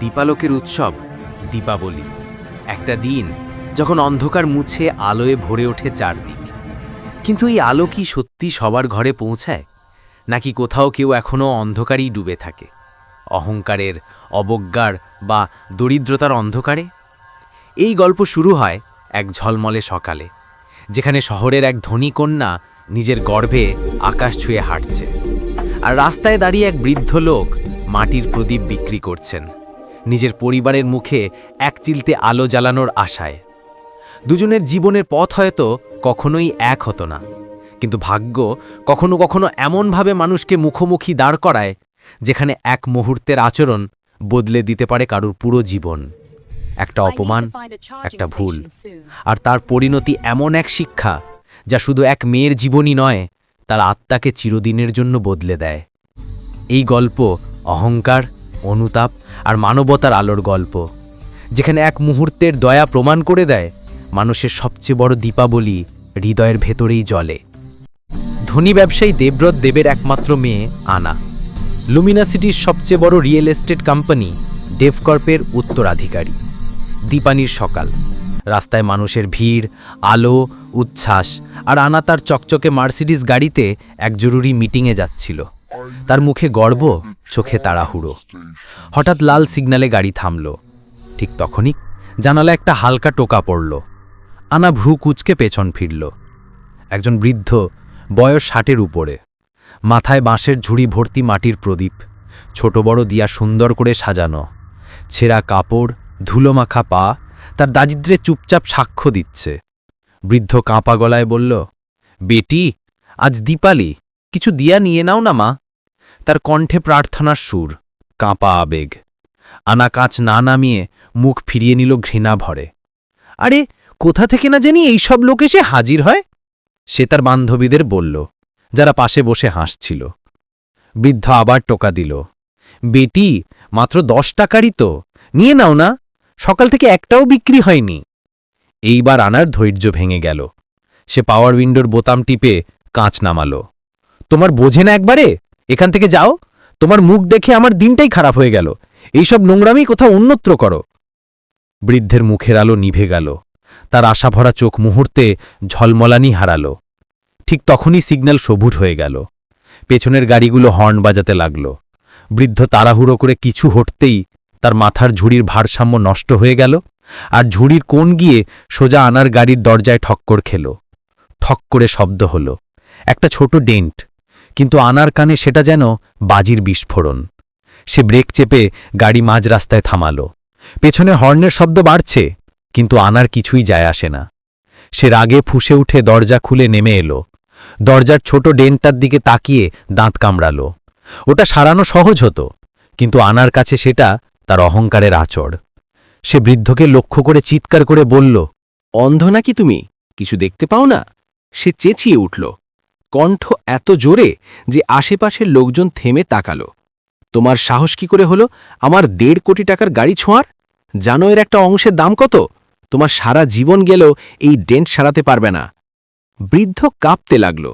দীপালোকের উৎসব, দীপাবলি। একটা দিন যখন অন্ধকার মুছে আলোয় ভরে ওঠে চারদিক। কিন্তু এই আলো কি সত্যি সবার ঘরে পৌঁছায়? নাকি কোথাও কেউ এখনও অন্ধকারেই ডুবে থাকে? অহংকারের অবজ্ঞার বা দরিদ্রতার অন্ধকারে? এই গল্প শুরু হয় এক ঝলমলে সকালে, যেখানে শহরের এক ধনী কন্যা নিজের গর্ভে আকাশ ছুঁয়ে হাঁটছে। আর রাস্তায় দাঁড়িয়ে এক বৃদ্ধ লোক মাটির প্রদীপ বিক্রি করছেন। নিজের পরিবারের মুখে এক চিলতে আলো জ্বালানোর আশায়। দুজনের জীবনের পথ হয়তো কখনোই এক হতো না। কিন্তু ভাগ্য কখনো কখনো এমনভাবে মানুষকে মুখোমুখি দাঁড় করায় যেখানে এক মুহূর্তের আচরণ বদলে দিতে পারে কারুর পুরো জীবন। একটা অপমান একটা ভুল আর তার পরিণতি এমন এক শিক্ষা যা শুধু এক মেয়ের জীবনই নয় তার আত্মাকে চিরদিনের জন্য বদলে দেয়। এই গল্প অহংকার অনুতাপ আর মানবতার আলোর গল্প। যেখানে এক মুহূর্তের দয়া প্রমাণ করে দেয় মানুষের সবচেয়ে বড় দীপাবলি হৃদয়ের ভেতরেই জলে ধনী ব্যবসায়ী দেবব্রত দেবের একমাত্র মেয়ে আনা। লুমিনাসিটির সবচেয়ে বড় রিয়েল এস্টেট কোম্পানি ডেভকর্পের উত্তরাধিকারী। দীপানির সকাল। রাস্তায় মানুষের ভিড়, আলো, উচ্ছ্বাস আর আনা তার চকচকে মার্সিডিস গাড়িতে এক জরুরি মিটিংয়ে যাচ্ছিল। তার মুখে গর্ব, চোখে তাড়াহুড়ো। হঠাৎ লাল সিগনালে গাড়ি থামল। ঠিক তখনই জানালা একটা হালকা টোকা পড়ল। আনা ভ্রু কুচকে পেছন ফিরল। একজন বৃদ্ধ, বয়স ষাটের উপরে। মাথায় বাঁশের ঝুড়ি ভর্তি মাটির প্রদীপ। ছোট বড় দিয়া সুন্দর করে সাজানো। ছেঁড়া কাপড় ধুলোমাখা পা, তার দারিদ্রে চুপচাপ সাক্ষ্য দিচ্ছে। বৃদ্ধ কাঁপা গলায় বলল, বেটি, আজ দীপালি। কিছু দিয়া নিয়ে নাও না মা। তার কণ্ঠে প্রার্থনার সুর, কাঁপা আবেগ। আনা কাঁচ না নামিয়ে মুখ ফিরিয়ে নিল ঘৃণা ভরে। আরে, কোথা থেকে না জানি এইসব লোক এসে হাজির হয়? সে তার বান্ধবীদের বলল, যারা পাশে বসে হাসছিল। বৃদ্ধ আবার টোকা দিল, বেটি, মাত্র দশ টাকারই তো। নিয়ে নাও না, সকাল থেকে একটাও বিক্রি হয়নি। এইবার আনার ধৈর্য ভেঙে গেল। সে পাওয়ার উইন্ডোর বোতাম টিপে কাঁচ নামালো। তোমার বোঝে না একবারে? এখান থেকে যাও। তোমার মুখ দেখে আমার দিনটাই খারাপ হয়ে গেল। এইসব নোংরামি কোথাও অন্যত্র করো। বৃদ্ধের মুখের আলো নিভে গেল। তার আশাভরা চোখ মুহূর্তে ঝলমলানি হারালো। ঠিক তখনই সিগন্যাল সবুজ হয়ে গেল। পেছনের গাড়িগুলো হর্ন বাজাতে লাগল। বৃদ্ধ তাড়াহুড়ো করে কিছু হটতেই তার মাথার ঝুড়ির ভারসাম্য নষ্ট হয়ে গেল আর ঝুড়ির কোণ গিয়ে সোজা আনার গাড়ির দরজায় ঠক্কর খেল। ঠক করে শব্দ হল। একটা ছোট ডেন্ট। কিন্তু আনার কানে সেটা যেন বাজির বিস্ফোরণ। সে ব্রেক চেপে গাড়ি মাঝ রাস্তায় থামাল। পেছনে হর্নের শব্দ বাড়ছে, কিন্তু আনার কিছুই যায় আসে না। সে রাগে ফুসে উঠে দরজা খুলে নেমে এলো। দরজার ছোট ডেনটার দিকে তাকিয়ে দাঁত কামড়ালো। ওটা সারানো সহজ হতো, কিন্তু আনার কাছে সেটা তার অহংকারের আচর। সে বৃদ্ধকে লক্ষ্য করে চিৎকার করে বলল, অন্ধ নাকি তুমি? কিছু দেখতে পাও না? সে চেঁচিয়ে উঠল। কণ্ঠ এত জোরে যে আশেপাশের লোকজন থেমে তাকালো। তোমার সাহস কি করে হলো? আমার দেড় কোটি টাকার গাড়ি ছোঁয়ার? জানো এর একটা অংশের দাম কত? তোমার সারা জীবন গেলেও এই ডেন্ট সারাতে পারবে না। বৃদ্ধ কাঁপতে লাগল।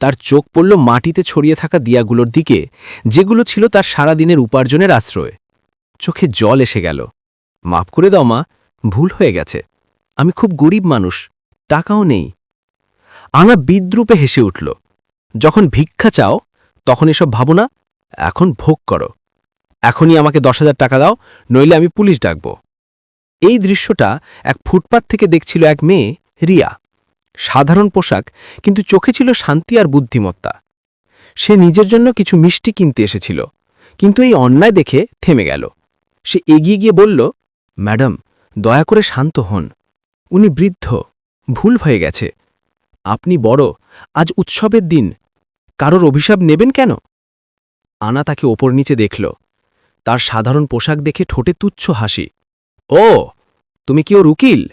তার চোখ পড়ল মাটিতে ছড়িয়ে থাকা দিয়াগুলোর দিকে, যেগুলো ছিল তার সারাদিনের উপার্জনের আশ্রয়। চোখে জল এসে গেল। মাফ করে দাও মা, ভুল হয়ে গেছে। আমি খুব গরিব মানুষ, টাকাও নেই। আনা বিদ্রূপে হেসে উঠল, যখন ভিক্ষা চাও, তখন এসব ভাবো না এখন ভোগ করো। এখনই আমাকে দশ হাজার টাকা দাও, নইলে আমি পুলিশ ডাকব। এই দৃশ্যটা এক ফুটপাত থেকে দেখছিল এক মেয়ে, রিয়া। সাধারণ পোশাক, কিন্তু চোখে ছিল শান্তি আর বুদ্ধিমত্তা। সে নিজের জন্য কিছু মিষ্টি কিনতে এসেছিল, কিন্তু এই অন্যায় দেখে থেমে গেল। সে এগিয়ে গিয়ে বলল, ম্যাডাম, দয়া করে শান্ত হন। উনি বৃদ্ধ, ভুল হয়ে গেছে। আপনি বড়, আজ উৎসবের দিন। কারোর অভিশাপ নেবেন কেন? আনা তাকে ওপর নিচে দেখল। তার সাধারণ পোশাক দেখে ঠোঁটে তুচ্ছ হাসি। ও, তুমি কি ওর উকিল?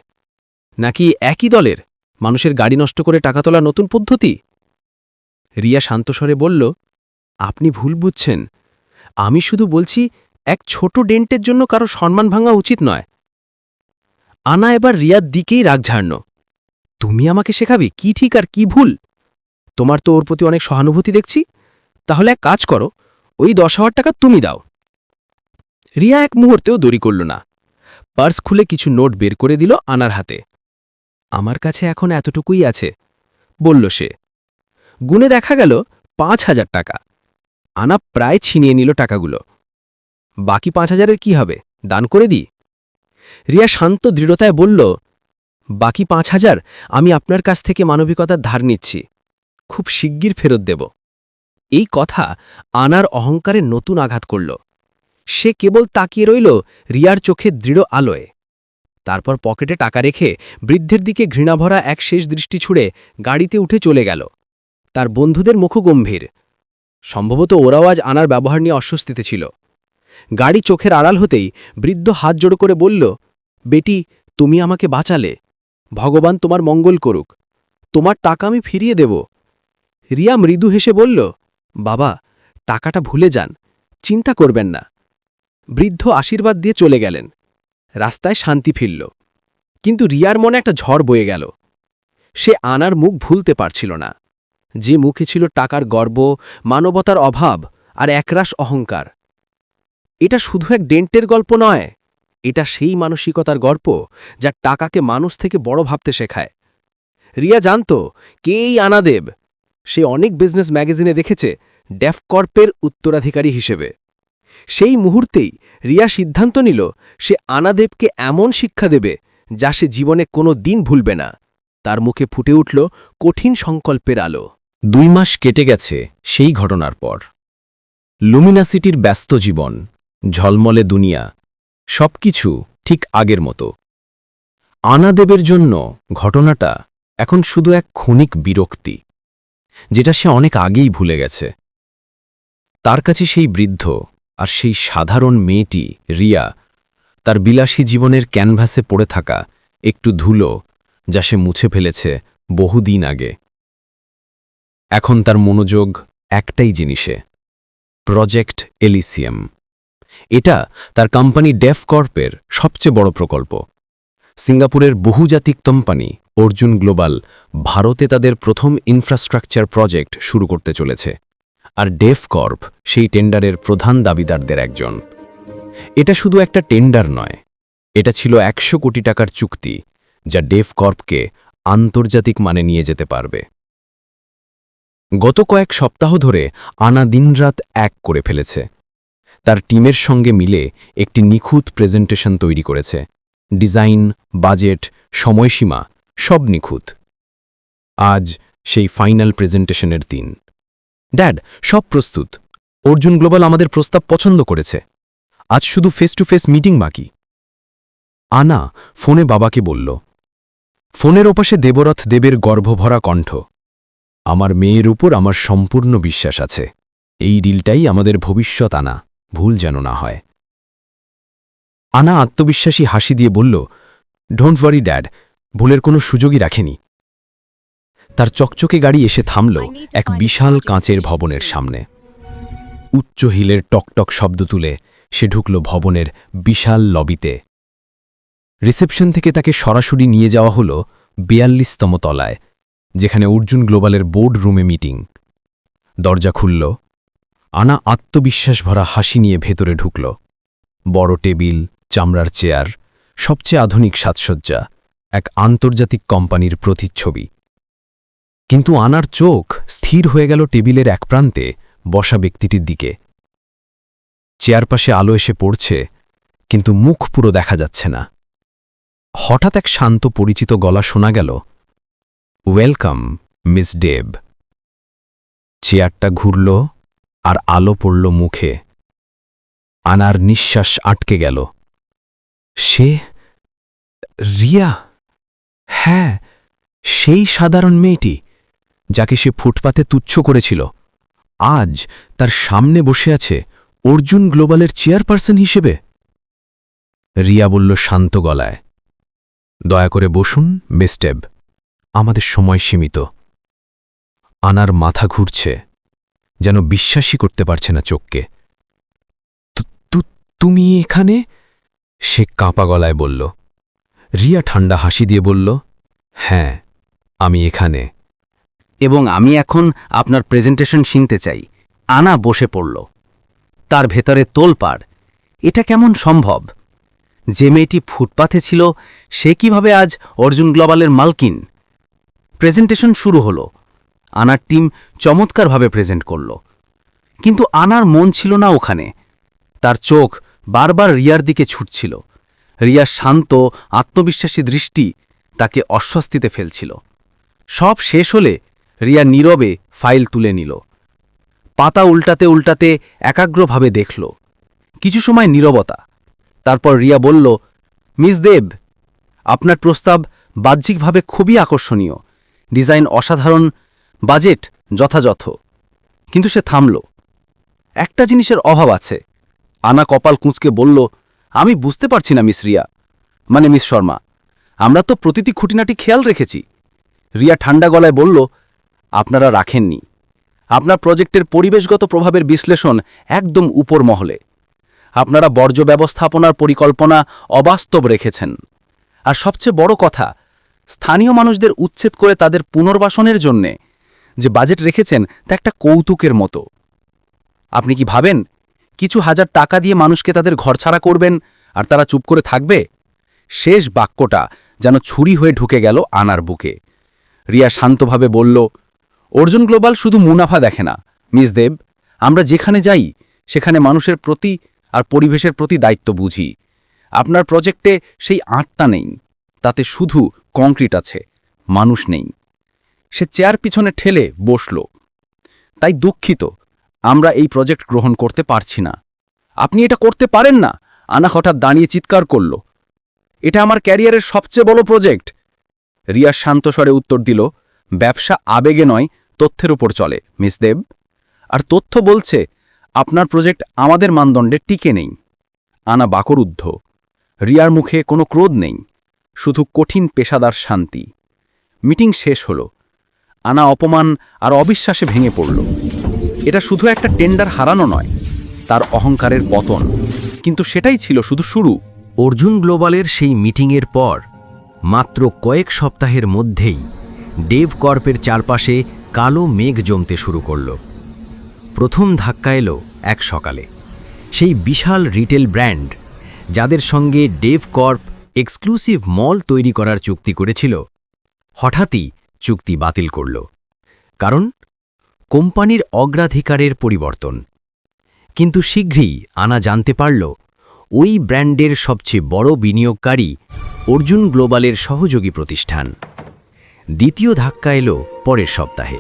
নাকি একই দলের? মানুষের গাড়ি নষ্ট করে টাকা তোলা নতুন পদ্ধতি? রিয়া শান্তস্বরে বলল, আপনি ভুল বুঝছেন। আমি শুধু বলছি, এক ছোট ডেন্টের জন্য কারও সম্মান ভাঙা উচিত নয়। আনা এবার রিয়ার দিকেই রাগ ঝাড়ন তুমি আমাকে শেখাবে কি ঠিক আর কি ভুল? তোমার তো ওর প্রতি অনেক সহানুভূতি দেখছি। তাহলে এক কাজ করো, ওই দশ হাজার টাকা তুমি দাও। রিয়া এক মুহূর্তেও দেরি করল না। পার্স খুলে কিছু নোট বের করে দিল আনার হাতে। আমার কাছে এখন এতটুকুই আছে, বলল সে। গুনে দেখা গেল পাঁচ হাজার টাকা। আনা প্রায় ছিনিয়ে নিল টাকাগুলো। বাকি পাঁচ হাজারের কি হবে? দান করে দিই। রিয়া শান্ত দৃঢ়তায় বলল বাকি পাঁচ হাজার আমি আপনার কাছ থেকে মানবিকতার ধার নিচ্ছি। খুব শিগগির ফেরত দেব। এই কথা আনার অহংকারে নতুন আঘাত করল। সে কেবল তাকিয়ে রইল রিয়ার চোখে দৃঢ় আলোয়। তারপর পকেটে টাকা রেখে বৃদ্ধের দিকে ঘৃণাভরা এক শেষ দৃষ্টি ছুড়ে গাড়িতে উঠে চলে গেল। তার বন্ধুদের মুখও গম্ভীর সম্ভবত ওরাও আজ আনার ব্যবহার নিয়ে অস্বস্তিতে ছিল। গাড়ি চোখের আড়াল হতেই বৃদ্ধ হাত জোড়ো করে বলল, বেটি, তুমি আমাকে বাঁচালে। ভগবান তোমার মঙ্গল করুক। তোমার টাকা আমি ফিরিয়ে দেব। রিয়া মৃদু হেসে বলল, বাবা, টাকাটা ভুলে যান। চিন্তা করবেন না। বৃদ্ধ আশীর্বাদ দিয়ে চলে গেলেন। রাস্তায় শান্তি ফিরল। কিন্তু রিয়ার মনে একটা ঝড় বয়ে গেল। সে আনার মুখ ভুলতে পারছিল না। যে মুখে ছিল টাকার গর্ব, মানবতার অভাব আর একরাশ অহংকার। এটা শুধু এক ডেন্টের গল্প নয়। এটা সেই মানসিকতার গল্প যা টাকাকে মানুষ থেকে বড় ভাবতে শেখায়। রিয়া জানত, কে এই আনাদেব? সে অনেক বিজনেস ম্যাগাজিনে দেখেছে ডেফকর্পের উত্তরাধিকারী হিসেবে। সেই মুহূর্তেই রিয়া সিদ্ধান্ত নিল, সে আনাদেবকে এমন শিক্ষা দেবে যা সে জীবনে কোনো দিন ভুলবে না। তার মুখে ফুটে উঠল কঠিন সংকল্পের আলো। দুই মাস কেটে গেছে সেই ঘটনার পর। লুমিনাসিটির ব্যস্ত জীবন, ঝলমলে দুনিয়া সবকিছু ঠিক আগের মতো। আনাদেবের জন্য ঘটনাটা এখন শুধু এক ক্ষণিক বিরক্তি, যেটা সে অনেক আগেই ভুলে গেছে। তার কাছে সেই বৃদ্ধ আর সেই সাধারণ মেয়েটি, রিয়া, তার বিলাসী জীবনের ক্যানভাসে পড়ে থাকা একটু ধুলো যা সে মুছে ফেলেছে বহুদিন আগে। এখন তার মনোযোগ একটাই জিনিসে, প্রজেক্ট এলিসিয়াম। এটা তার কোম্পানি ডেফ কর্পের সবচেয়ে বড় প্রকল্প। সিঙ্গাপুরের বহুজাতিক কোম্পানি অর্জুন গ্লোবাল, ভারতে তাদের প্রথম ইনফ্রাস্ট্রাকচার প্রজেক্ট শুরু করতে চলেছে। আর ডেফ কর্প সেই টেন্ডারের প্রধান দাবিদারদের একজন। এটা শুধু একটা টেন্ডার নয়, এটা ছিল একশো কোটি টাকার চুক্তি, যা ডেফ কর্পকে আন্তর্জাতিক মানে নিয়ে যেতে পারবে। গত কয়েক সপ্তাহ ধরে আনা দিনরাত এক করে ফেলেছে। তার টিমের সঙ্গে মিলে একটি নিখুঁত প্রেজেন্টেশন তৈরি করেছে। ডিজাইন, বাজেট, সময়সীমা সব নিখুঁত। আজ সেই ফাইনাল প্রেজেন্টেশনের দিন। ড্যাড, সব প্রস্তুত। অর্জুন গ্লোবাল আমাদের প্রস্তাব পছন্দ করেছে। আজ শুধু ফেস টু ফেস মিটিং বাকি। আনা ফোনে বাবাকে বলল, ফোনের ওপাশে দেবরথ দেবের গর্ভভরা কণ্ঠ। আমার মেয়ের উপর আমার সম্পূর্ণ বিশ্বাস আছে। এই ডিলটাই আমাদের ভবিষ্যৎ আনা। ভুল যেন না হয়। আনা আত্মবিশ্বাসী হাসি দিয়ে বলল ডোন্ট ওয়ারি ড্যাড ভুলের কোনো সুযোগই রাখেনি। তার চকচকে গাড়ি এসে থামল এক বিশাল কাঁচের ভবনের সামনে। উচ্চ হিলের টকটক শব্দ তুলে সে ঢুকল ভবনের বিশাল লবিতে। রিসেপশন থেকে তাকে সরাসরি নিয়ে যাওয়া হল বিয়াল্লিশতম তলায় যেখানে অর্জুন গ্লোবালের বোর্ড রুমে মিটিং দরজা খুলল আনা আত্মবিশ্বাস ভরা হাসি নিয়ে ভেতরে ঢুকল। বড় টেবিল, চামড়ার চেয়ার, সবচেয়ে আধুনিক সাজসজ্জা, এক আন্তর্জাতিক কোম্পানির প্রতিচ্ছবি। কিন্তু আনার চোখ স্থির হয়ে গেল টেবিলের এক প্রান্তে বসা ব্যক্তিটির দিকে। চেয়ার পাশে আলো এসে পড়ছে, কিন্তু মুখ পুরো দেখা যাচ্ছে না। হঠাৎ এক শান্ত পরিচিত গলা শোনা গেল, ওয়েলকাম, মিস ডেব চেয়ারটা ঘুরল আর আলো পড়ল মুখে। আনার নিঃশ্বাস আটকে গেল। সে, রিয়া? হ্যাঁ সেই সাধারণ মেয়েটি, যাকে সে ফুটপাতে তুচ্ছ করেছিল। আজ তার সামনে বসে আছে অর্জুন গ্লোবালের চেয়ারপারসন হিসেবে। রিয়া বলল শান্ত গলায়, দয়া করে বসুন মিস্টেব আমাদের সময় সীমিত। আনার মাথা ঘুরছে। যেন বিশ্বাসই করতে পারছে না চোখকে। "তু- তু- তুমি এখানে? সে কাঁপা গলায় বলল। রিয়া ঠান্ডা হাসি দিয়ে বলল হ্যাঁ আমি এখানে। এবং আমি এখন আপনার প্রেজেন্টেশন শুনতে চাই। আনা বসে পড়ল। তার ভেতরে তোলপাড়। এটা কেমন সম্ভব? যে মেয়েটি ফুটপাথে ছিল, সে কীভাবে আজ অর্জুন গ্লোবালের মালকিন? প্রেজেন্টেশন শুরু হলো। আনার টিম চমৎকারভাবে প্রেজেন্ট করল। কিন্তু আনার মন ছিল না ওখানে। তার চোখ বারবার রিয়ার দিকে ছুটছিল। রিয়ার শান্ত, আত্মবিশ্বাসী দৃষ্টি তাকে অস্বস্তিতে ফেলছিল। সব শেষ হলে রিয়া নীরবে ফাইল তুলে নিল। পাতা উল্টাতে উল্টাতে একাগ্রভাবে দেখল। কিছু সময় নীরবতা। তারপর রিয়া বলল, মিস দেব, আপনার প্রস্তাব বাহ্যিকভাবে খুবই আকর্ষণীয়। ডিজাইন অসাধারণ বাজেট যথাযথ। কিন্তু সে থামল। একটা জিনিসের অভাব আছে। আনা কপাল কুঁচকে বলল, আমি বুঝতে পারছি না, মিস রিয়া। মানে মিস শর্মা, আমরা তো প্রতিটি খুঁটিনাটি খেয়াল রেখেছি। রিয়া ঠান্ডা গলায় বলল, আপনারা রাখেননি। আপনার প্রজেক্টের পরিবেশগত প্রভাবের বিশ্লেষণ একদম উপর মহলে। আপনারা বর্জ্য ব্যবস্থাপনার পরিকল্পনা অবাস্তব রেখেছেন। আর সবচেয়ে বড় কথা, স্থানীয় মানুষদের উচ্ছেদ করে তাদের পুনর্বাসনের জন্যে যে বাজেট রেখেছেন তা একটা কৌতুকের মতো। আপনি কি ভাবেন, কিছু হাজার টাকা দিয়ে মানুষকে তাদের ঘরছাড়া করবেন আর তারা চুপ করে থাকবে? শেষ বাক্যটা যেন ছুরি হয়ে ঢুকে গেল আনার বুকে। রিয়া শান্তভাবে বলল, অর্জুন গ্লোবাল শুধু মুনাফা দেখে না, মিস দেব, আমরা যেখানে যাই, সেখানে মানুষের প্রতি আর পরিবেশের প্রতি দায়িত্ব বুঝি। আপনার প্রজেক্টে সেই আঁটটা নেই, তাতে শুধু কংক্রিট আছে, মানুষ নেই। সে চেয়ার পিছনে ঠেলে বসল। তাই দুঃখিত, আমরা এই প্রজেক্ট গ্রহণ করতে পারছি না। আপনি এটা করতে পারেন না? আনা হঠাৎ দাঁড়িয়ে চিৎকার করল। এটা আমার ক্যারিয়ারের সবচেয়ে বড় প্রজেক্ট। রিয়া শান্ত স্বরে উত্তর দিল, ব্যবসা আবেগে নয়, তথ্যের উপর চলে, মিস দেব। আর তথ্য বলছে, আপনার প্রজেক্ট আমাদের মানদণ্ডে টিকে নেই। আনা বাকরুদ্ধ। রিয়ার মুখে কোনো ক্রোধ নেই, শুধু কঠিন পেশাদার শান্তি। মিটিং শেষ হলো। আনা অপমান আর অবিশ্বাসে ভেঙে পড়ল। এটা শুধু একটা টেন্ডার হারানো নয়, তার অহংকারের পতন। কিন্তু সেটাই ছিল শুধু শুরু। অর্জুন গ্লোবালের সেই মিটিংয়ের পর, মাত্র কয়েক সপ্তাহের মধ্যেই ডেভ কর্পের চারপাশে কালো মেঘ জমতে শুরু করল। প্রথম ধাক্কা এলো এক সকালে। সেই বিশাল রিটেল ব্র্যান্ড, যাদের সঙ্গে ডেভ কর্প এক্সক্লুসিভ মল তৈরি করার চুক্তি করেছিল। হঠাৎই চুক্তি বাতিল করল। কারণ, কোম্পানির অগ্রাধিকারের পরিবর্তন। কিন্তু শীঘ্রই আনা জানতে পারল, ওই ব্র্যান্ডের সবচেয়ে বড় বিনিয়োগকারী অর্জুন গ্লোবালের সহযোগী প্রতিষ্ঠান। দ্বিতীয় ধাক্কা এলো পরের সপ্তাহে।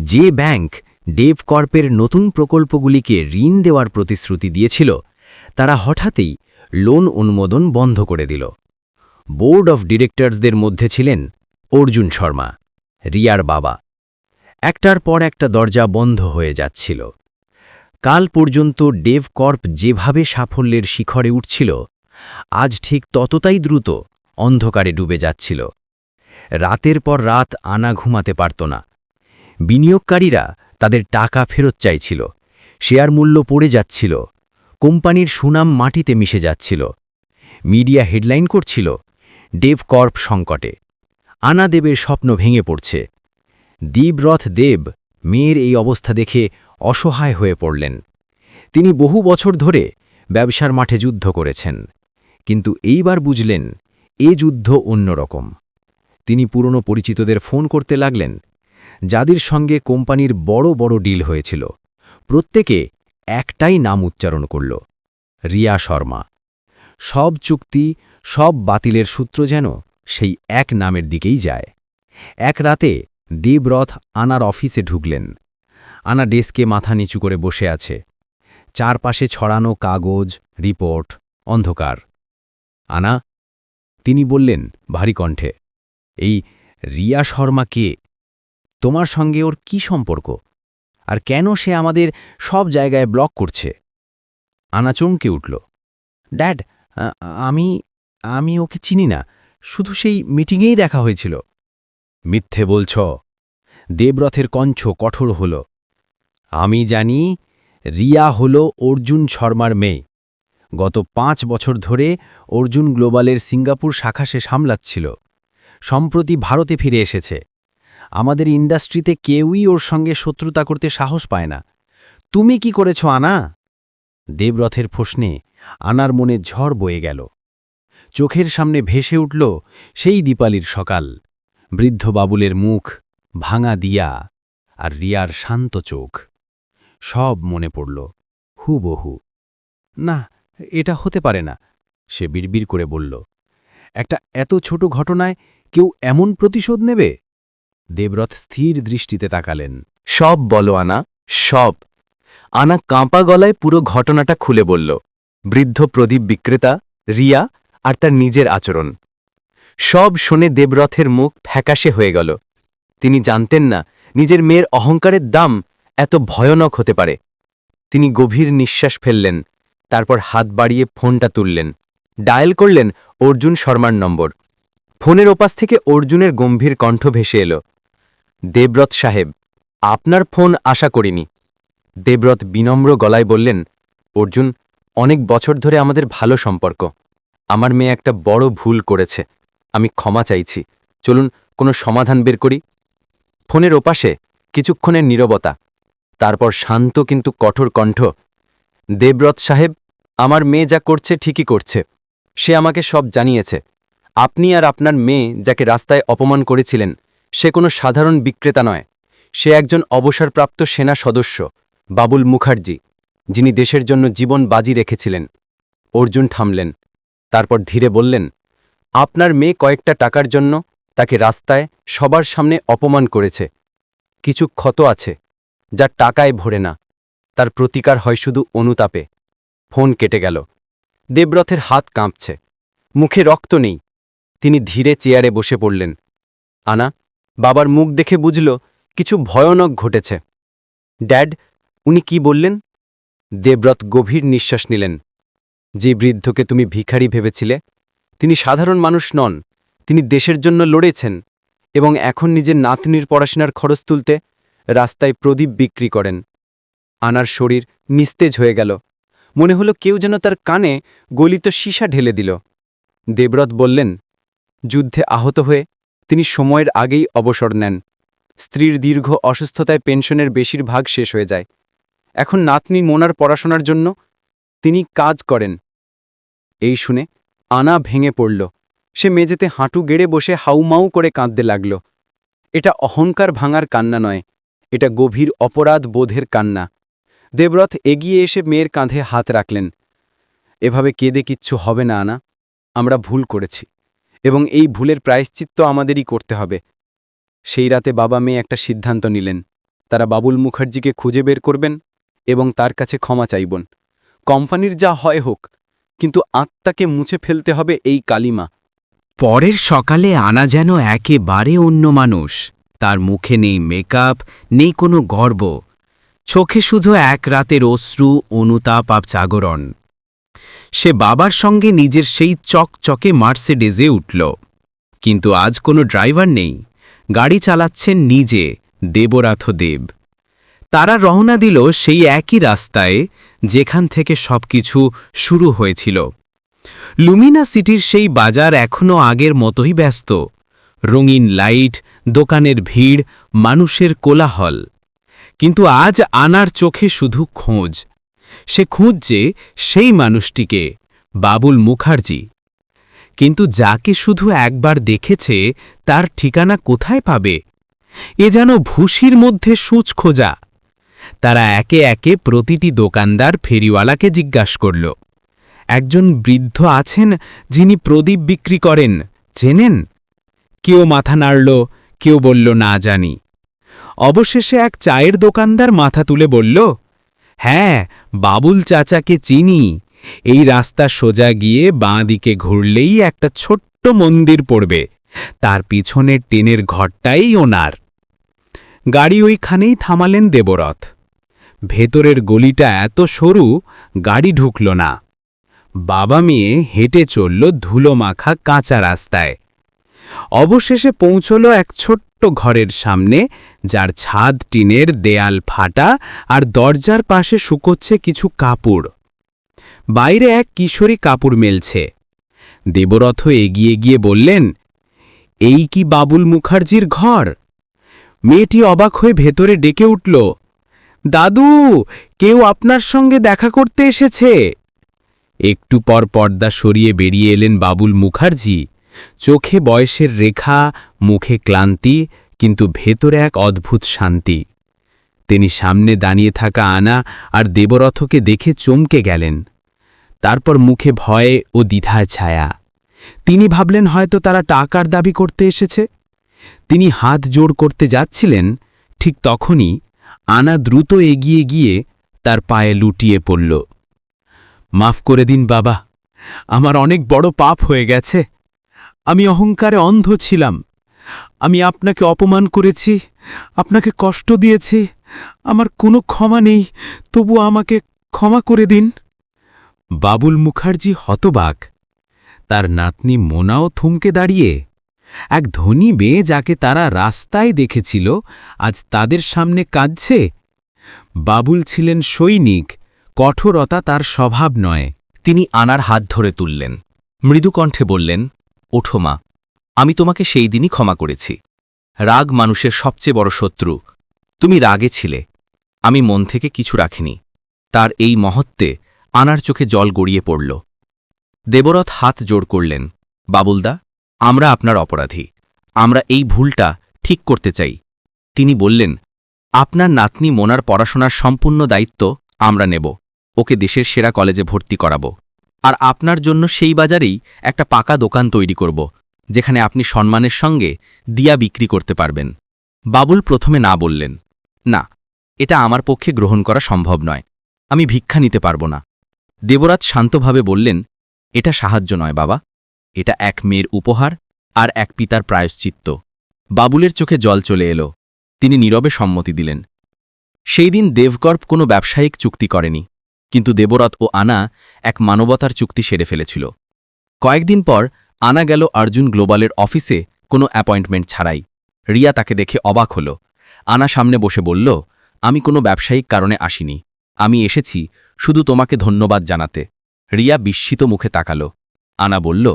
যে ব্যাংক ডেভ কর্পের নতুন প্রকল্পগুলিকে ঋণ দেওয়ার প্রতিশ্রুতি দিয়েছিল, তারা হঠাৎই লোন অনুমোদন বন্ধ করে দিল। বোর্ড অফ ডিরেক্টরসদের মধ্যে ছিলেন অর্জুন শর্মা, রিয়ার বাবা। একটার পর একটা দরজা বন্ধ হয়ে যাচ্ছিল। কাল পর্যন্ত ডেভ কর্প যেভাবে সাফল্যের শিখরে উঠছিল, আজ ঠিক ততটাই দ্রুত অন্ধকারে ডুবে যাচ্ছিল। রাতের পর রাত আনা ঘুমাতে পারত না। বিনিয়োগকারীরা তাদের টাকা ফেরত চাইছিল, শেয়ার মূল্য পড়ে যাচ্ছিল, কোম্পানির সুনাম মাটিতে মিশে যাচ্ছিল। মিডিয়া হেডলাইন করছিল ডেভ কর্প সংকটে। আনা দেবের স্বপ্ন ভেঙে পড়ছে। দীবরথ দেব মেয়ের এই অবস্থা দেখে অসহায় হয়ে পড়লেন। তিনি বহু বছর ধরে ব্যবসার মাঠে যুদ্ধ করেছেন। কিন্তু এইবার বুঝলেন, এ যুদ্ধ অন্যরকম তিনি পুরনো পরিচিতদের ফোন করতে লাগলেন। যাদের সঙ্গে কোম্পানির বড় বড় ডিল হয়েছিল, প্রত্যেকে একটাই নাম উচ্চারণ করল, রিয়া শর্মা। সব চুক্তি, সব বাতিলের সূত্র যেন সেই এক নামের দিকেই যায়। এক রাতে দেবরথ আনার অফিসে ঢুকলেন। আনা ডেস্কে মাথা নিচু করে বসে আছে। চারপাশে ছড়ানো কাগজ, রিপোর্ট, অন্ধকার। আনা, তিনি বললেন ভারী কণ্ঠে, এই রিয়া শর্মা কে? তোমার সঙ্গে ওর কি সম্পর্ক? আর কেন সে আমাদের সব জায়গায় ব্লক করছে? আনা চমকে উঠল, ড্যাড আমি আমি ওকে চিনি না। শুধু সেই মিটিংয়েই দেখা হয়েছিল। মিথ্যে বলছ, দেবরথের কঞ্চ কঠোর হল। আমি জানি, রিয়া হল অর্জুন শর্মার মেয়ে। গত পাঁচ বছর ধরে অর্জুন গ্লোবালের সিঙ্গাপুর শাখা সে সামলাচ্ছিল। সম্প্রতি ভারতে ফিরে এসেছে। আমাদের ইন্ডাস্ট্রিতে কেউই ওর সঙ্গে শত্রুতা করতে সাহস পায় না। তুমি কি করেছ, আনা? দেবরথের প্রশ্নে আনার মনে ঝড় বয়ে গেল। চোখের সামনে ভেসে উঠল সেই দীপালির সকাল। বৃদ্ধ বাবুলের মুখ ভাঙা দিয়া আর রিয়ার শান্ত চোখ। সব মনে পড়ল, হুবহু। না, এটা হতে পারে না, সে বিড়বিড় করে বলল। একটা এত ছোট ঘটনায় কেউ এমন প্রতিশোধ নেবে? দেবরথ স্থির দৃষ্টিতে তাকালেন। সব বলো আনা, সব। আনা কাঁপা গলায় পুরো ঘটনাটা খুলে বলল। বৃদ্ধ প্রদীপ বিক্রেতা, রিয়া আর তার নিজের আচরণ। সব শুনে দেবরথের মুখ ফ্যাকাশে হয়ে গেল। তিনি জানতেন না, নিজের মেয়ের অহংকারের দাম এত ভয়ানক হতে পারে। তিনি গভীর নিঃশ্বাস ফেললেন, তারপর হাত বাড়িয়ে ফোনটা তুললেন। ডায়াল করলেন, অর্জুন শর্মার নম্বর। ফোনের ওপাশ থেকে অর্জুনের গম্ভীর কণ্ঠ ভেসে এলো। দেবরথ সাহেব, আপনার ফোন আশা করিনি। দেবরথ বিনম্র গলায় বললেন, অর্জুন, অনেক বছর ধরে আমাদের ভালো সম্পর্ক। আমার মেয়ে একটা বড় ভুল করেছে। আমি ক্ষমা চাইছি। চলুন, কোনো সমাধান বের করি। ফোনের ওপাশে কিছুক্ষণের নীরবতা। তারপর শান্ত কিন্তু কঠোর কণ্ঠ। দেবরথ সাহেব, আমার মেয়ে যা করছে ঠিকই করছে। সে আমাকে সব জানিয়েছে। আপনি আর আপনার মেয়ে যাকে রাস্তায় অপমান করেছিলেন, সে কোনো সাধারণ বিক্রেতা নয়। সে একজন অবসরপ্রাপ্ত সেনা সদস্য, বাবুল মুখার্জি, যিনি দেশের জন্য জীবন বাজি রেখেছিলেন। অর্জুন থামলেন। তারপর ধীরে বললেন, আপনার মেয়ে কয়েকটা টাকার জন্য তাকে রাস্তায় সবার সামনে অপমান করেছে। কিছু ক্ষত আছে যা টাকায় ভরে না। তার প্রতিকার হয় শুধু অনুতাপে। ফোন কেটে গেল। দেবরথের হাত কাঁপছে। মুখে রক্ত নেই। তিনি ধীরে চেয়ারে বসে পড়লেন। আনা, বাবার মুখ দেখে বুঝল কিছু ভয়ানক ঘটেছে। ড্যাড, উনি কি বললেন? দেবরথ গভীর নিঃশ্বাস নিলেন। যে বৃদ্ধকে তুমি ভিখারি ভেবেছিলে, তিনি সাধারণ মানুষ নন, তিনি দেশের জন্য লড়েছেন এবং এখন নিজের নাতনির পড়াশোনার খরচ তুলতে রাস্তায় প্রদীপ বিক্রি করেন। আনার শরীর নিস্তেজ হয়ে গেল। মনে হলো কেউ যেন তার কানে গলিত সীসা ঢেলে দিল। দেবরথ বললেন, যুদ্ধে আহত হয়ে তিনি সময়ের আগেই অবসর নেন। স্ত্রীর দীর্ঘ অসুস্থতায় পেনশনের বেশিরভাগ শেষ হয়ে যায়। এখন নাতনি মোনার পড়াশোনার জন্য তিনি কাজ করেন। এই শুনে আনা ভেঙে পড়ল। সে মেঝেতে হাঁটু গেড়ে বসে হাউমাউ করে কাঁদতে লাগল। এটা অহংকার ভাঙার কান্না নয়, এটা গভীর অপরাধ বোধের কান্না। দেবরথ এগিয়ে এসে মেয়ের কাঁধে হাত রাখলেন। এভাবে কেঁদে কিচ্ছু হবে না, আনা। আমরা ভুল করেছি, এবং এই ভুলের প্রায়শ্চিত্ত আমাদেরই করতে হবে। সেই রাতে বাবা মেয়ে একটা সিদ্ধান্ত নিলেন। তারা বাবুল মুখার্জিকে খুঁজে বের করবেন এবং তার কাছে ক্ষমা চাইবন। কোম্পানির যা হয় হোক, কিন্তু আত্মাকে মুছে ফেলতে হবে এই কালিমা। পরের সকালে আনা যেন একেবারে অন্য মানুষ। তার মুখে নেই মেকআপ, নেই কোনো গর্ব। চোখে শুধু এক রাতের অশ্রু, অনুতাপ আপ জাগরণ। সে বাবার সঙ্গে নিজের সেই চকচকে মার্সেডেজে উঠল। কিন্তু আজ কোনো ড্রাইভার নেই। গাড়ি চালাচ্ছেন নিজে, দেবরাথ দেব। তারা রওনা দিল সেই একই রাস্তায় যেখান থেকে সবকিছু শুরু হয়েছিল। লুমিনা সিটির সেই বাজার এখনও আগের মতোই ব্যস্ত। রঙিন লাইট, দোকানের ভিড়, মানুষের কোলাহল। কিন্তু আজ আনার চোখে শুধু খোঁজ। সে খুঁজছে সেই মানুষটিকে, বাবুল মুখার্জি। কিন্তু যাকে শুধু একবার দেখেছে, তার ঠিকানা কোথায় পাবে? এ যেন ভুসির মধ্যে সূচ খোঁজা। তারা একে একে প্রতিটি দোকানদার ফেরিওয়ালাকে জিজ্ঞাস করল, একজন বৃদ্ধ আছেন যিনি প্রদীপ বিক্রি করেন, চেনেন? কেউ মাথা নাড়ল, কেউ বলল, না জানি। অবশেষে এক চায়ের দোকানদার মাথা তুলে বলল হ্যাঁ বাবুল চাচাকে চিনি। এই রাস্তা সোজা গিয়ে বাঁ দিকে ঘুরলেই একটা ছোট্ট মন্দির পড়বে। তার পিছনের টেনের ঘরটাই ওনার। গাড়ি ওইখানেই থামালেন দেবরথ ভেতরের গলিটা এত সরু, গাড়ি ঢুকল না। বাবা মেয়ে হেঁটে চলল ধুলো মাখা কাঁচা রাস্তায়। অবশেষে পৌঁছল এক ছোট্ট ঘরের সামনে, যার ছাদ, টিনের দেয়াল ফাটা আর দরজার পাশে শুকোচ্ছে কিছু কাপড়। বাইরে এক কিশোরী কাপড় মেলছে। দেবরথ এগিয়ে গিয়ে বললেন, এই কি বাবুল মুখার্জির ঘর? মেয়েটি অবাক হয়ে ভেতরে ডেকে উঠল, দাদু, কেউ আপনার সঙ্গে দেখা করতে এসেছে? একটু পর পর্দা সরিয়ে বেরিয়ে এলেন বাবুল মুখার্জি। চোখে বয়সের রেখা, মুখে ক্লান্তি, কিন্তু ভেতরে এক অদ্ভুত শান্তি। তিনি সামনে দাঁড়িয়ে থাকা আনা আর দেবরথকে দেখে চমকে গেলেন। তারপর মুখে ভয়ে ও দ্বিধায় ছায়া। তিনি ভাবলেন হয়তো তারা টাকার দাবি করতে এসেছে। তিনি হাত জোড় করতে যাচ্ছিলেন, ঠিক তখনই আনা দ্রুত এগিয়ে গিয়ে তার পায়ে লুটিয়ে পড়ল। মাফ করে দিন বাবা, আমার অনেক বড় পাপ হয়ে গেছে। আমি অহংকারে অন্ধ ছিলাম। আমি আপনাকে অপমান করেছি, আপনাকে কষ্ট দিয়েছি। আমার কোনো ক্ষমা নেই, তবু আমাকে ক্ষমা করে দিন। বাবুল মুখার্জি হতবাক। তার নাতনি মোনাও থমকে দাঁড়িয়ে এক ধনী মেয়ে যাকে তারা রাস্তায় দেখেছিল, আজ তাদের সামনে কাঁদছে। বাবুল ছিলেন সৈনিক, কঠোরতা তার স্বভাব নয়। তিনি আনার হাত ধরে তুললেন। মৃদুকণ্ঠে বললেন, ওঠো মা, আমি তোমাকে সেই দিনই ক্ষমা করেছি। রাগ মানুষের সবচেয়ে বড় শত্রু। তুমি রাগে ছিলে। আমি মন থেকে কিছু রাখিনি। তার এই মহত্বে আনার চোখে জল গড়িয়ে পড়ল। দেবরথ হাত জোড় করলেন, বাবুলদা আমরা আপনার অপরাধী। আমরা এই ভুলটা ঠিক করতে চাই। তিনি বললেন, আপনার নাতনি মোনার পড়াশোনার সম্পূর্ণ দায়িত্ব আমরা নেব। ওকে দেশের সেরা কলেজে ভর্তি করাব। আর আপনার জন্য সেই বাজারেই একটা পাকা দোকান তৈরি করব, যেখানে আপনি সম্মানের সঙ্গে দিয়া বিক্রি করতে পারবেন। বাবুল প্রথমে না বললেন, না, এটা আমার পক্ষে গ্রহণ করা সম্ভব নয়। আমি ভিক্ষা নিতে পারব না। দেবরাজ শান্তভাবে বললেন, এটা সাহায্য নয় বাবা। এটা এক মেয়ের উপহার আর এক পিতার প্রায়শ্চিত্ত। বাবুলের চোখে জল চলে এলো। তিনি নীরবে সম্মতি দিলেন। সেই দিন দেবগর্ভ কোনো ব্যবসায়িক চুক্তি করেনি, কিন্তু দেবরথ ও আনা এক মানবতার চুক্তি সেরে ফেলেছিল। কয়েকদিন পর আনা গেল অর্জুন গ্লোবালের অফিসে কোনো অ্যাপয়েন্টমেন্ট ছাড়াই। রিয়া তাকে দেখে অবাক হল। আনা সামনে বসে বলল, আমি কোনো ব্যবসায়িক কারণে আসিনি। আমি এসেছি শুধু তোমাকে ধন্যবাদ জানাতে। রিয়া বিস্মিত মুখে তাকালো। আনা বলল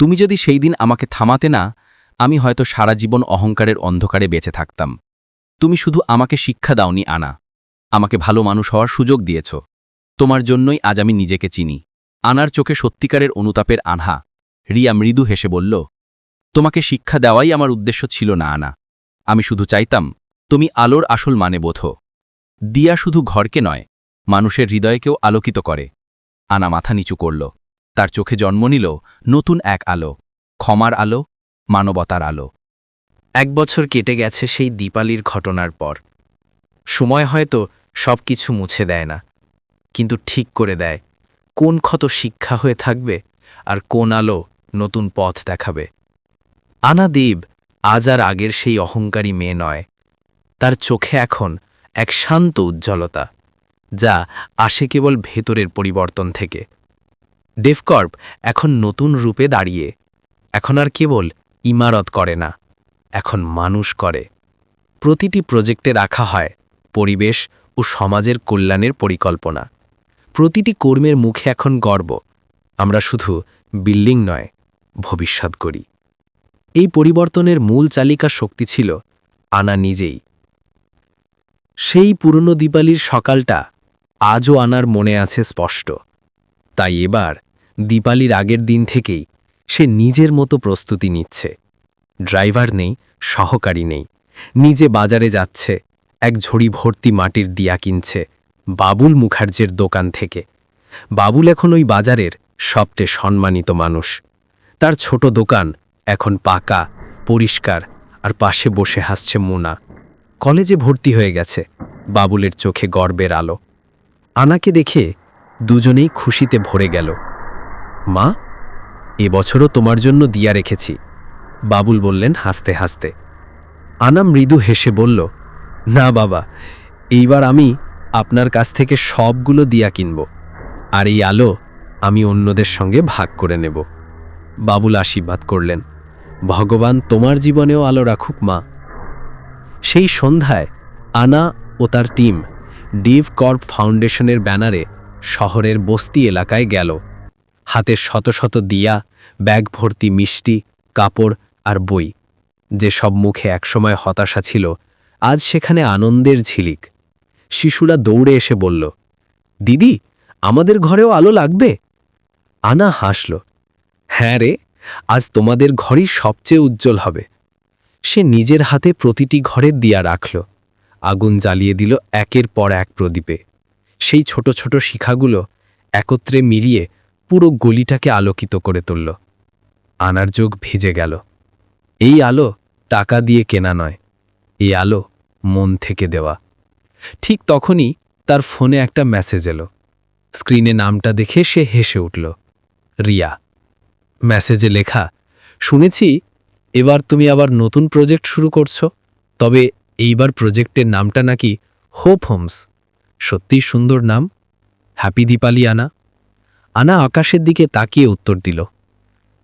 তুমি যদি সেই দিন আমাকে থামাতে না, আমি হয়তো সারা জীবন অহংকারের অন্ধকারে বেঁচে থাকতাম। তুমি শুধু আমাকে শিক্ষা দাওনি, আনা। আমাকে ভালো মানুষ হওয়ার সুযোগ দিয়েছ। তোমার জন্যই আজ আমি নিজেকে চিনি। আনার চোখে সত্যিকারের অনুতাপের আনহা। রিয়া মৃদু হেসে বলল, তোমাকে শিক্ষা দেওয়াই আমার উদ্দেশ্য ছিল না, আনা। আমি শুধু চাইতাম, তুমি আলোর আসল মানে বোধো। দিয়া শুধু ঘরকে নয়, মানুষের হৃদয়কেও আলোকিত করে। আনা মাথা নিচু করল। তার চোখে জন্ম নিল নতুন এক আলো, ক্ষমার আলো, মানবতার আলো। এক বছর কেটে গেছে সেই দীপালির ঘটনার পর। সময় হয়তো সব কিছু মুছে দেয় না, কিন্তু ঠিক করে দেয় কোন ক্ষত শিক্ষা হয়ে থাকবে আর কোন আলো নতুন পথ দেখাবে। আনা দেব আজ আর আগের সেই অহংকারী মেয়ে নয়, তার চোখে এখন এক শান্ত উজ্জ্বলতা, যা আসে কেবল ভেতরের পরিবর্তন থেকে। ডেভকর্প এখন নতুন রূপে দাঁড়িয়ে। এখন আর কেবল ইমারত করে না, এখন মানুষ করে। প্রতিটি প্রজেক্টে রাখা হয় পরিবেশ ও সমাজের কল্যাণের পরিকল্পনা। প্রতিটি কর্মের মুখে এখন গর্ব। আমরা শুধু বিল্ডিং নয়, ভবিষ্যৎ করি। এই পরিবর্তনের মূল চালিকা শক্তি ছিল আনা নিজেই। সেই পুরনো দীপালির সকালটা আজও আনার মনে আছে স্পষ্ট। তাই এবার দীপালির আগের দিন থেকেই সে নিজের মতো প্রস্তুতি নিচ্ছে। ড্রাইভার নেই, সহকারী নেই। নিজে বাজারে যাচ্ছে, এক ঝুড়ি ভর্তি মাটির দিয়া কিনছে, বাবুল মুখার্জের দোকান থেকে। বাবুল এখন ওই বাজারের সবচেয়ে সম্মানিত মানুষ। তার ছোট দোকান এখন পাকা, পরিষ্কার আর পাশে বসে হাসছে মোনা। কলেজে ভর্তি হয়ে গেছে, বাবুলের চোখে গর্বের আলো। আনাকে দেখে দুজনেই খুশিতে ভরে গেল। মা এবছরও তোমার জন্য দিয়া রেখেছি। বাবুল বললেন, হাসতে হাসতে। আনা মৃদু হেসে বলল, না বাবা, এইবার আমি আপনার কাছ থেকে সবগুলো দিয়া কিনব, আর এই আলো আমি অন্যদের সঙ্গে ভাগ করে নেব। বাবুল আশীর্বাদ করলেন, ভগবান তোমার জীবনেও আলো রাখুক, মা। সেই সন্ধ্যায় আনা ও তার টিম ডিভ কর্প ফাউন্ডেশনের ব্যানারে শহরের বস্তি এলাকায় গেল। হাতে শত শত দিয়া, ব্যাগ ভর্তি মিষ্টি, কাপড় আর বই। যে সব মুখে একসময় হতাশা ছিল, আজ সেখানে আনন্দের ঝিলিক। শিশুরা দৌড়ে এসে বলল, দিদি, আমাদের ঘরেও আলো লাগবে? আনা হাসল হ্যাঁ রে, আজ তোমাদের ঘরই সবচেয়ে উজ্জ্বল হবে। সে নিজের হাতে প্রতিটি ঘরের দিয়া রাখল, আগুন জ্বালিয়ে দিল একের পর এক প্রদীপে। সেই ছোট ছোট শিখাগুলো একত্রে মিলিয়ে পুরো গলিটাকে আলোকিত করে তুলল। আনার যোগ ভিজে গেল। এই আলো টাকা দিয়ে কেনা নয়, এই আলো মন থেকে দেওয়া। ঠিক তখনই তার ফোনে একটা মেসেজ এলো। স্ক্রিনে নামটা দেখে সে হেসে উঠল, রিয়া, মেসেজে লেখা, শুনেছি, এবার তুমি আবার নতুন প্রজেক্ট শুরু করছ, তবে এইবার প্রজেক্টের নামটা নাকি হোপ হোমস। সত্যিই সুন্দর নাম, হ্যাপি দীপালি আনা। আনা আকাশের দিকে তাকিয়ে উত্তর দিল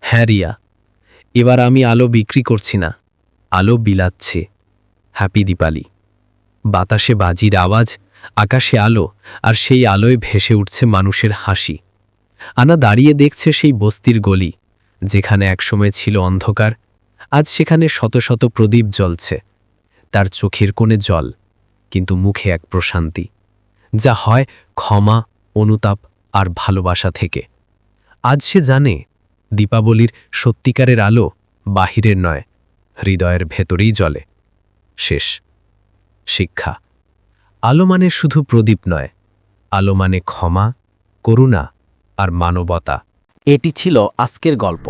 হ্যাঁ রিয়া, এবার আমি আলো বিক্রি করছি না, আলো বিলাচ্ছে। হ্যাপি দীপালি। বাতাসে বাজির আওয়াজ, আকাশে আলো, আর সেই আলোয় ভেসে উঠছে মানুষের হাসি। আনা দাঁড়িয়ে দেখছে সেই বস্তির গলি, যেখানে একসময় ছিল অন্ধকার, আজ সেখানে শত শত প্রদীপ জ্বলছে। তার চোখের কোণে জল, কিন্তু মুখে এক প্রশান্তি, যা হয় ক্ষমা, অনুতাপ আর ভালোবাসা থেকে। আজ সে জানে, দীপাবলির সত্যিকারের আলো বাহিরের নয়, হৃদয়ের ভেতরেই জ্বলে। শেষ। শিক্ষা। আলো মানে শুধু প্রদীপ নয়, আলো মানে ক্ষমা, করুণা আর মানবতা। এটি ছিল আজকের গল্প।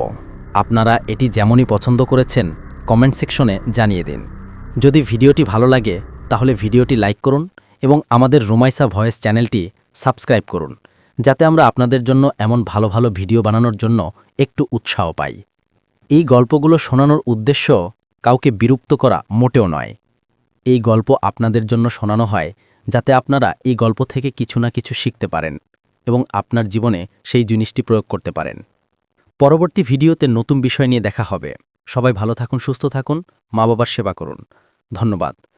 আপনারা এটি যেমনই পছন্দ করেছেন, কমেন্ট সেকশনে জানিয়ে দিন। যদি ভিডিওটি ভালো লাগে, তাহলে ভিডিওটি লাইক করুন এবং আমাদের রুমাইসা ভয়েস চ্যানেলটি সাবস্ক্রাইব করুন। যাতে আমরা আপনাদের জন্য এমন ভালো ভালো ভিডিও বানানোর জন্য একটু উৎসাহ পাই। এই গল্পগুলো শোনানোর উদ্দেশ্য কাউকে বিরক্ত করা মোটেও নয়। এই গল্প আপনাদের জন্য শোনানো হয় যাতে আপনারা এই গল্প থেকে কিছু না কিছু শিখতে পারেন এবং আপনার জীবনে সেই জিনিসটি প্রয়োগ করতে পারেন। পরবর্তী ভিডিওতে নতুন বিষয় নিয়ে দেখা হবে। সবাই ভালো থাকুন, সুস্থ থাকুন মা বাবার সেবা করুন। ধন্যবাদ।